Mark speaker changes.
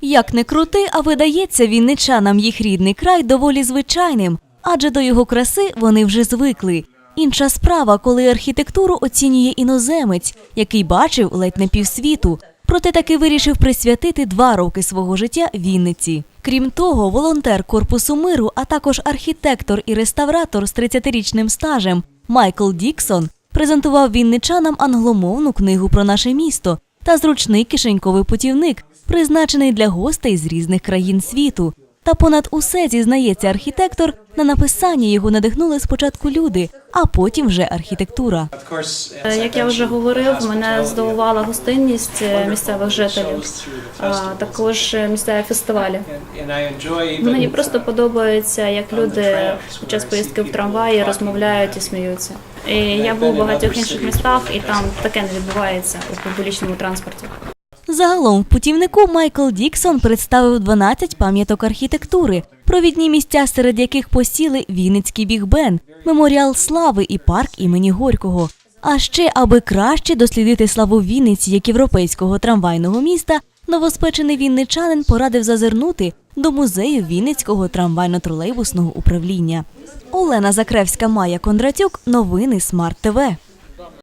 Speaker 1: Як не крути, а видається вінничанам їх рідний край доволі звичайним, адже до його краси вони вже звикли. Інша справа, коли архітектуру оцінює іноземець, який бачив ледь не півсвіту, проте таки вирішив присвятити два роки свого життя Вінниці. Крім того, волонтер Корпусу миру, а також архітектор і реставратор з 30-річним стажем Майкл Діксон презентував вінничанам англомовну книгу про наше місто та зручний кишеньковий путівник, призначений для гостей з різних країн світу. Та понад усе зізнається архітектор, на написання його надихнули спочатку люди, а потім вже архітектура.
Speaker 2: Е, Як я вже говорив, мене здивувала гостинність е, місцевих жителів, а також е, місцеві фестивалі. Мені просто подобається, як люди під час поїздки в трамваї розмовляють і сміються. І я був у багатьох інших містах, і там таке не відбувається у публічному транспорті.
Speaker 1: Загалом в путівнику Майкл Діксон представив 12 пам'яток архітектури, провідні місця, серед яких посіли Вінницький бігбен, меморіал слави і парк імені Горького. А ще, аби краще дослідити славу Вінниці як європейського трамвайного міста, новоспечений вінничанин порадив зазирнути до музею Вінницького трамвайно-тролейбусного управління. Олена Закревська, Майя Кондратюк. Новини Смарт ТВ.